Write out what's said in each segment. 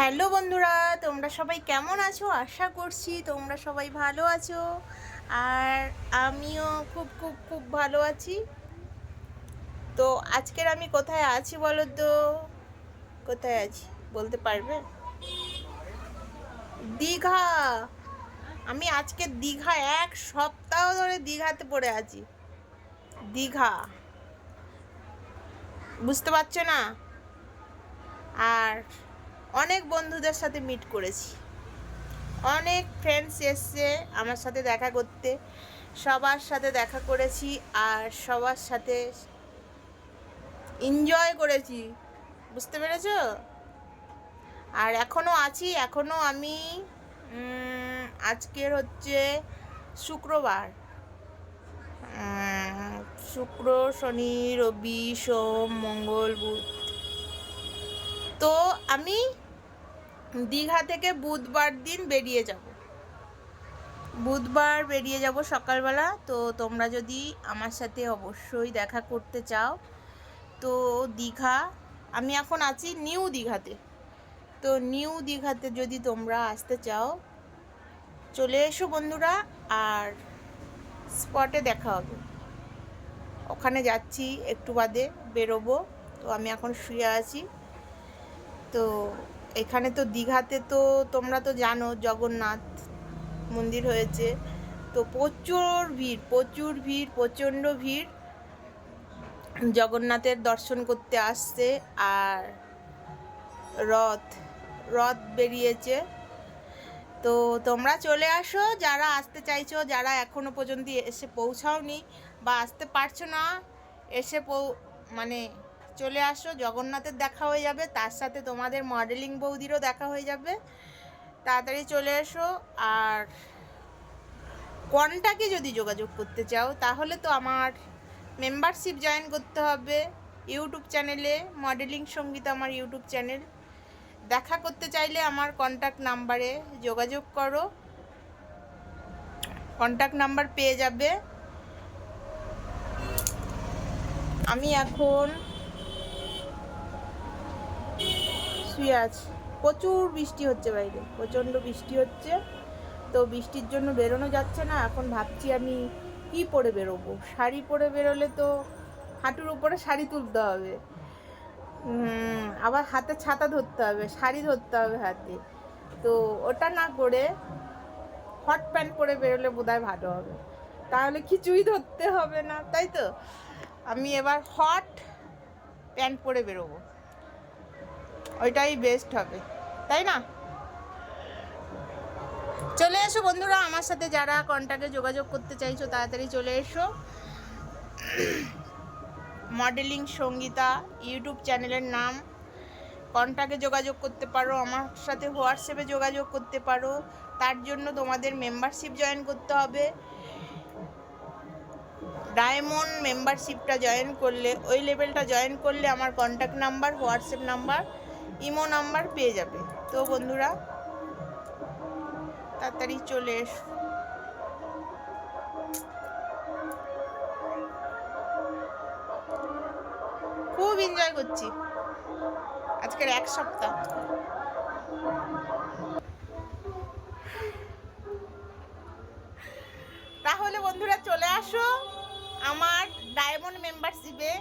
Hello বন্ধুরা, তোমরা সবাই কেমন আছো? আশা করছি তোমরা সবাই ভালো আছো। আর আমিও খুব খুব খুব ভালো আছি। তো আজকের আমি কোথায় আছি বলো তো? কোথায় আছি বলতে পারবে? দীঘা। আমি আজকে দীঘা এক সপ্তাহ ধরে দীঘাতে পড়ে আছি। দীঘা। বুঝতে পারছ না? আর অনেক বন্ধুদের সাথে মিট করেছি। অনেক ফ্রেন্ডস এসছে আমার সাথে দেখা করতে। সবার সাথে দেখা করেছি আর সবার সাথে এনজয় করেছি। বুঝতে পেরেছ? আর এখনও আছি এখনও আমি আজকের হচ্ছে শুক্রবার। শুক্র, শনি, রবি, সোম, মঙ্গল, বুধ। তো আমি দীঘা থেকে বুধবার দিন বেরিয়ে যাব। বুধবার বেরিয়ে যাব সকালবেলা, তো তোমরা যদি আমার সাথে অবশ্যই দেখা করতে চাও, তো দীঘা, আমি এখন আছি নিউ দীঘাতে। তো নিউ দীঘাতে যদি তোমরা আসতে চাও, চলে এসো বন্ধুরা, আর স্পটে দেখা হবে। ওখানে যাচ্ছি, একটু বাদে বেরোবো, তো আমি এখন শুয়ে আছি। তো এখানে তো দীঘাতে তো তোমরা তো জানো জগন্নাথ মন্দির হয়েছে। তো প্রচুর ভিড় প্রচুর ভিড়, প্রচণ্ড ভিড়। জগন্নাথের দর্শন করতে আসছে আর রথ রথ বেরিয়েছে। তো তোমরা চলে আসো, যারা আসতে চাইছো, যারা এখনও পর্যন্ত এসে পৌঁছাওনি বা আসতে পারছ না, এসে পৌ মানে চলে আসো, জগন্নাথের দেখা হয়ে যাবে, তার সাথে তোমাদের মডেলিং বৌদিরও দেখা হয়ে যাবে। তাড়াতাড়ি চলে এসো, আর কন্টাকে যদি যোগাযোগ করতে চাও, তাহলে তো আমার মেম্বারশিপ জয়েন করতে হবে। ইউটিউব চ্যানেলে মডেলিং সংগীত আমার ইউটিউব চ্যানেল। দেখা করতে চাইলে আমার কন্ট্যাক্ট নাম্বারে যোগাযোগ করো। কন্ট্যাক্ট নাম্বার পেয়ে যাবে। আমি এখন শুয়ে আছি। প্রচুর বৃষ্টি হচ্ছে বাইরে, প্রচণ্ড বৃষ্টি হচ্ছে। তো বৃষ্টির জন্য বেরোনো যাচ্ছে না, এখন ভাবছি আমি কি পরে বেরোবো? শাড়ি পরে বেরোলে তো হাঁটুর উপরে শাড়ি তুলতে হবে। আবার হাতে ছাতা ধরতে হবে, শাড়ি ধরতে হবে হাতে। তো ওটা না করে হট প্যান্ট পরে বেরোলে বোধহয় ভালো হবে। তাহলে কিছুই ধরতে হবে না, তাই তো? আমি এবার হট প্যান্ট পরে বেরোবো। ওইটাই বেস্ট হবে, তাই না? চলে এসো বন্ধুরা, আমার সাথে যারা কন্ট্যাক্টে যোগাযোগ করতে চাইছো, তাড়াতাড়ি চলে এসো। মডেলিং সঙ্গীতা ইউটিউব চ্যানেলের নাম। কন্ট্যাক্টে যোগাযোগ করতে পারো, আমার সাথে হোয়াটসঅ্যাপে যোগাযোগ করতে পারো। তার জন্য তোমাদের মেম্বারশিপ জয়েন করতে হবে। ডায়মন্ড মেম্বারশিপটা জয়েন করলে, ওই লেভেলটা জয়েন করলে আমার contact number WhatsApp number imo number পেয়ে যাবে। তো বন্ধুরা, তাড়াতাড়ি চলে এসো। খুব এনজয় করছি। আজকের এক সপ্তাহ। তাহলে বন্ধুরা চলে আসো আমার ডায়মন্ড মেম্বারশিপে।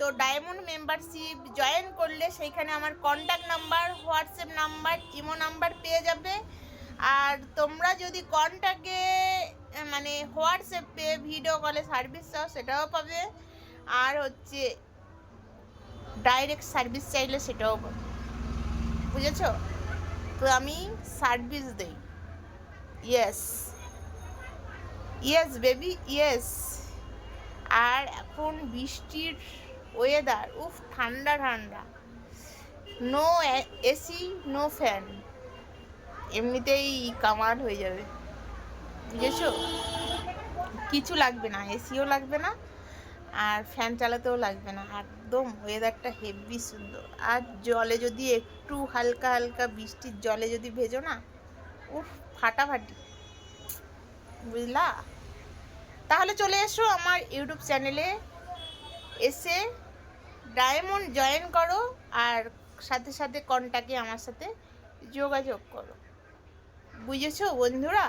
তো ডায়মন্ড মেম্বারশিপ জয়েন করলে সেইখানে আমার contact number WhatsApp number imo number পেয়ে যাবে। আর তোমরা যদি কন্ট্যাক্টে মানে হোয়াটসঅ্যাপে ভিডিও কলে সার্ভিস চাও, সেটাও পাবে। আর হচ্ছে ডাইরেক্ট সার্ভিস চাইলে সেটাও পাবে। বুঝেছ? তো আমি সার্ভিস দেই। ইয়েস ইয়েস বেবি ইয়েস আর এখন বৃষ্টির ওয়েদার উফ, ঠান্ডা ঠান্ডা। নো এসি নো ফ্যান এমনিতেই কামার হয়ে যাবে। বুঝেছ? কিছু লাগবে না এসিও লাগবে না, আর ফ্যান চালাতেও লাগবে না। একদম ওয়েদারটা হেভি সুন্দর। আর জলে যদি একটু হালকা হালকা বৃষ্টির জলে যদি ভেজো না, উফ, ফাটাফাটি। বুঝলা? তাহলে চলে এসো আমার ইউটিউব চ্যানেলে এসে ডায়মন্ড জয়েন করো আর সাথে সাথে কন্ট্যাক্টে আমার সাথে যোগাযোগ করো। বুঝেছ বন্ধুরা?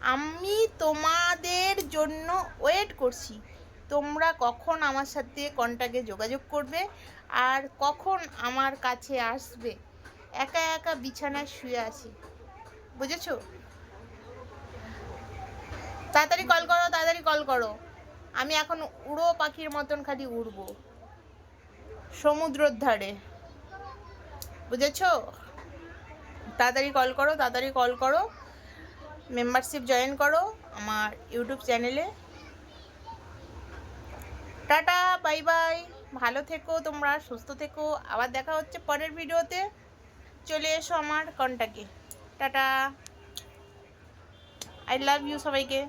আমি তোমাদের জন্য ওয়েট করছি। তোমরা কখন আমার সাথে কন্ট্যাক্টে যোগাযোগ করবে আর কখন আমার কাছে আসবে? একা একা বিছানায় শুয়ে আছি। বুঝেছ? তাড়াতাড়ি কল করো, তাড়াতাড়ি কল করো। আমি এখন উড়ো পাখির মতন খালি উড়বো। সমুদ্রর ধারে বুঝেছ? তাড়াতাড়ি কল করো, তাড়াতাড়ি কল করো। মেম্বারশিপ জয়েন করো আমার ইউটিউব চ্যানেলে টাটা বাই বাই ভালো থেকো তোমরা, সুস্থ থেকো। আবার দেখা হচ্ছে পরের ভিডিওতে। চলে এসো আমার কন্টাক্টে টাটা। আই লাভ ইউ সবাইকে।